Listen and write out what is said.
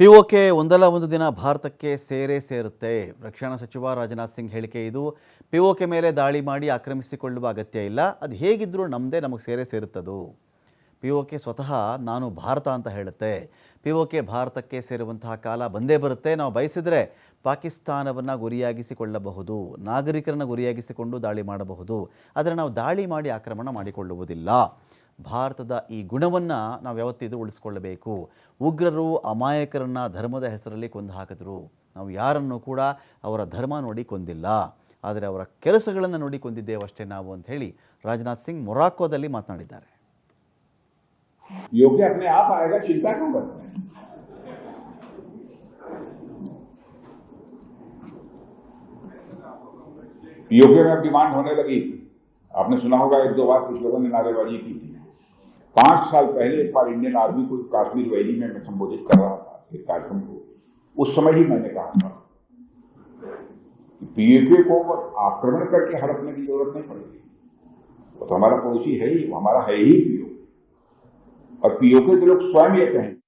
PoK ಒಂದಲ್ಲ ಒಂದು ದಿನ ಭಾರತಕ್ಕೆ ಸೇರೇ ಸೇರುತ್ತೆ. ರಕ್ಷಣಾ ಸಚಿವ ರಾಜನಾಥ್ ಸಿಂಗ್ ಹೇಳಿಕೆ ಇದು. ಪಿಒಕೆ ಮೇಲೆ ದಾಳಿ ಮಾಡಿ ಆಕ್ರಮಿಸಿಕೊಳ್ಳುವ ಅಗತ್ಯ ಇಲ್ಲ. ಅದು ಹೇಗಿದ್ದರೂ ನಮ್ಮದೇ ನಮಗೆ ಸೇರೇ ಸೇರುತ್ತದು. ಪಿಒಕೆ ಸ್ವತಃ ನಾನು ಭಾರತ ಅಂತ ಹೇಳುತ್ತೆ. ಪಿಒಕೆ ಭಾರತಕ್ಕೆ ಸೇರುವಂತಹ ಕಾಲ ಬಂದೇ ಬರುತ್ತೆ. ನಾವು ಬಯಸಿದರೆ ಪಾಕಿಸ್ತಾನವನ್ನು ಗುರಿಯಾಗಿಸಿಕೊಳ್ಳಬಹುದು, ನಾಗರಿಕರನ್ನು ಗುರಿಯಾಗಿಸಿಕೊಂಡು ದಾಳಿ ಮಾಡಬಹುದು. ಆದರೆ ನಾವು ದಾಳಿ ಮಾಡಿ ಆಕ್ರಮಣ ಮಾಡಿಕೊಳ್ಳುವುದಿಲ್ಲ. ಭಾರತದ ಈ ಗುಣವನ್ನು ನಾವು ಯಾವತ್ತಿದ್ರೂ ಉಳಿಸ್ಕೊಳ್ಳಬೇಕು ಉಗ್ರರು ಅಮಾಯಕರನ್ನು ಧರ್ಮದ ಹೆಸರಲ್ಲಿ ಕೊಂದು ಹಾಕಿದ್ರು ನಾವು ಯಾರನ್ನು ಕೂಡ ಅವರ ಧರ್ಮ ನೋಡಿ ಕೊಂದಿಲ್ಲ ಆದರೆ ಅವರ ಕೆಲಸಗಳನ್ನು ನೋಡಿ ಕೊಂದಿದ್ದೇವೆ ಅಷ್ಟೇ ನಾವು ಅಂತ ಹೇಳಿ ರಾಜನಾಥ್ ಸಿಂಗ್ ಮೊರಾಕೋದಲ್ಲಿ ಮಾತನಾಡಿದ್ದಾರೆ योग्य अपने आप आएगा चिंता क्यों करते हैं योग्य में अब डिमांड होने लगी आपने सुना होगा एक दो बार कुछ लोगों ने नारेबाजी की थी पाँच साल पहले एक बार इंडियन आर्मी को काश्मीर वैली में मैं संबोधित कर रहा था, एक कार्यक्रम को। उस समय ही मैंने कहा था कि पीएफए को आक्रमण करके हड़पने की ज़रूरत नहीं पड़ेगी। वो तो हमारा पड़ोसी है ही हमारा है ही पीओके और पीओके के लोग स्वयं ये कहें